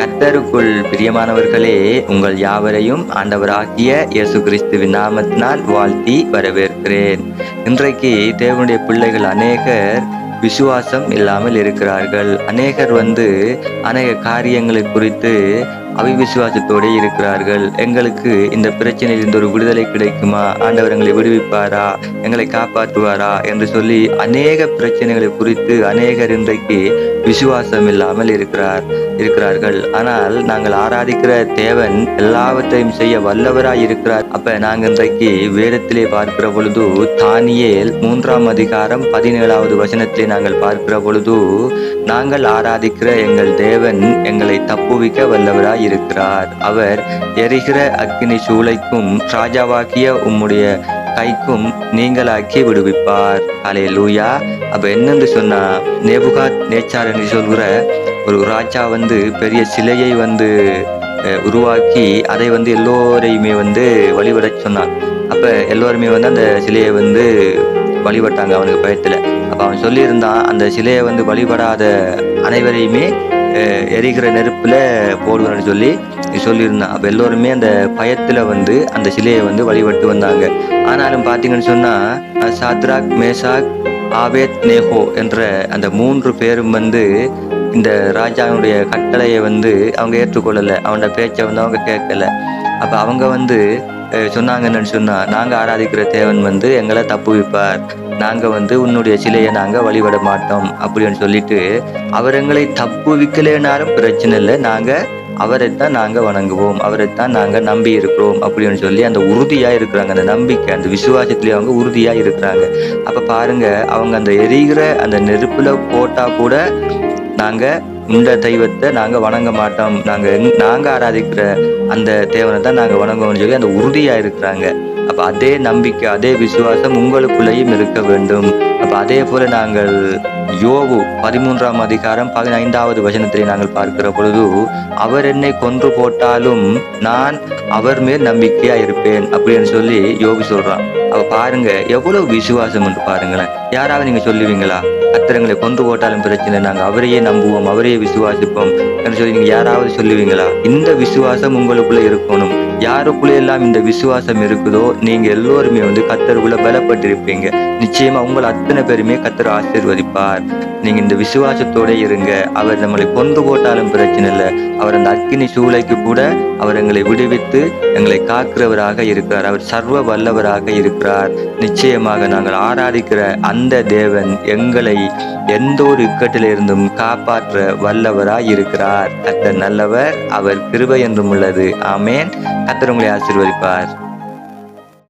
கர்த்தருக்குள் பிரியமானவர்களே உங்கள் யாவரையும் ஆண்டவராகிய இயேசு கிறிஸ்துவின் நாமத்தினால் வாழ்த்தி வரவேற்கிறேன். இன்றைக்கு தேவனுடைய பிள்ளைகள் அநேகர் விசுவாசம் இல்லாமல் இருக்கிறார்கள். அநேகர் வந்து அநேக காரியங்களை குறித்து அவிவிசுவாசத்தோடு இருக்கிறார்கள். எங்களுக்கு இந்த பிரச்சனையிலிருந்து ஒரு விடுதலை கிடைக்குமா? ஆண்டவர் எங்களை விடுவிப்பாரா? எங்களை காப்பாற்றுவாரா? என்று சொல்லி அநேக பிரச்சனைகளை குறித்து அநேகர் இன்றைக்கு விசுவாசம் இல்லாமல் இருக்கிறார் இருக்கிறார்கள். ஆனால் நாங்கள் ஆராதிக்கிற தேவன் எல்லாவற்றையும் செய்ய வல்லவராய் இருக்கிறார். அப்ப நாங்க இன்றைக்கு வேதத்திலே பார்க்கிற பொழுது தானியேல் மூன்றாம் அதிகாரம் பதினேழாவது வசனத்திலே நாங்கள் பார்க்கிற பொழுது நாங்கள் ஆராதிக்கிற எங்கள் தேவன் எங்களை தப்புவிக்க வல்லவராய் இருக்கிறார். அவர் எரிகிற அக்னி சூளைக்கும் ராஜாவாக்கிய உம்முடைய கைக்கும் நீங்களாக்கி விடுவிப்பார். அலே லூயா அப்ப என்னன்னு சொன்னா நேபுகாத் நேச்சார் என்று சொல்கிற ஒரு ராஜா வந்து பெரிய சிலையை வந்து உருவாக்கி அதை வந்து எல்லோரையுமே வந்து வழிபடச் சொன்னான். அப்ப எல்லோருமே வந்து அந்த சிலையை வந்து வழிபட்டாங்க அவனுக்கு பயத்துல. அப்ப அவன் சொல்லியிருந்தான் அந்த சிலையை வந்து வழிபடாத அனைவரையுமே எரிகிற நெருப்பில் போடுவேன்னு சொல்லி சொல்லியிருந்தான் அப்போ எல்லோருமே அந்த பயத்தில் வந்து அந்த சிலையை வந்து வழிபட்டு வந்தாங்க. ஆனாலும் பார்த்தீங்கன்னு சொன்னால் சாத்ராக் மேசாக் ஆவேத் நேஹோ என்ற அந்த மூன்று பேரும் வந்து இந்த ராஜாவுடைய கட்டளையை வந்து அவங்க ஏற்றுக்கொள்ளலை. அவனோட பேச்சை வந்து அவங்க கேட்கல. அப்போ அவங்க வந்து சொன்னாங்க என்னன்னு சொன்னால் நாங்கள் ஆராதிக்கிற தேவன் வந்து எங்களை தப்புவிப்பார். நாங்கள் வந்து உன்னுடைய சிலையை நாங்கள் வழிபட மாட்டோம் அப்படின்னு சொல்லிட்டு அவர் எங்களை தப்புவிக்கலைனாலும் பிரச்சனை இல்லை. நாங்க அவரைத்தான் நாங்கள் வணங்குவோம். அவரைத்தான் நாங்கள் நம்பி இருக்கிறோம் அப்படின்னு சொல்லி அந்த உறுதியாக இருக்கிறாங்க. அந்த நம்பிக்கை அந்த விசுவாசத்திலே அவங்க உறுதியாக இருக்கிறாங்க. அப்போ பாருங்க அவங்க அந்த எரிகிற அந்த நெருப்பில் போட்டால் கூட நாங்கள் இந்த தெய்வத்தை நாங்க வணங்க மாட்டோம். நாங்க நாங்கள் நாங்க ஆராதிக்கிற அந்த தேவனை தான் நாங்க வணங்குவோம்னு சொல்லி அந்த உறுதியா இருக்கிறாங்க. அப்ப அதே நம்பிக்கை அதே விசுவாசம் உங்களுக்குள்ளேயும் இருக்க வேண்டும். அப்ப அதே போல நாங்கள் யோவு பதிமூன்றாம் அதிகாரம் பதினைந்தாவது வசனத்திலே நாங்கள் பார்க்கிற பொழுது அவர் என்னை கொன்று போட்டாலும் நான் அவர் மேல் நம்பிக்கையா இருப்பேன் அப்படின்னு சொல்லி யோபு சொல்றான். அவ பாருங்க எவ்வளவு விசுவாசம் என்று பாருங்களேன். யாராவது நீங்க சொல்லுவீங்களா? அத்திரங்களை கொன்று போட்டாலும் பிரச்சனை நாங்கள் அவரையே நம்புவோம் அவரையே விசுவாசிப்போம் என்று சொல்லி நீங்க யாராவது சொல்லுவீங்களா? இந்த விசுவாசம் உங்களுக்குள்ள இருக்கணும். யாருக்குள்ள எல்லாம் இந்த விசுவாசம் இருக்குதோ நீங்க எல்லோருமே வந்து கத்தருக்குள்ள பலப்பட்டிருப்பீங்க. நிச்சயமா உங்களை அத்தனை பேருமே கத்தர் ஆசீர்வதிப்பார். நீங்க இந்த விசுவாசத்தோட இருங்க. அவர் நம்மளை கொண்டு போட்டாலும் பிரச்சனை இல்லை. அவர் அந்த அக்கினி சூளைக்கு கூட அவர் எங்களை விடுவித்து எங்களை காக்கிறவராக இருக்கிறார். அவர் சர்வ வல்லவராக இருக்கிறார். நிச்சயமாக நாங்கள் ஆராதிக்கிற அந்த தேவன் எங்களை எந்த ஒரு இக்கட்டிலிருந்தும் காப்பாற்ற வல்லவராய் இருக்கிறார். கத்தர் நல்லவர் அவர் கிருபை என்றும் உள்ளது. ஆமேன். கத்தர் உங்களை ஆசீர்வதிப்பார்.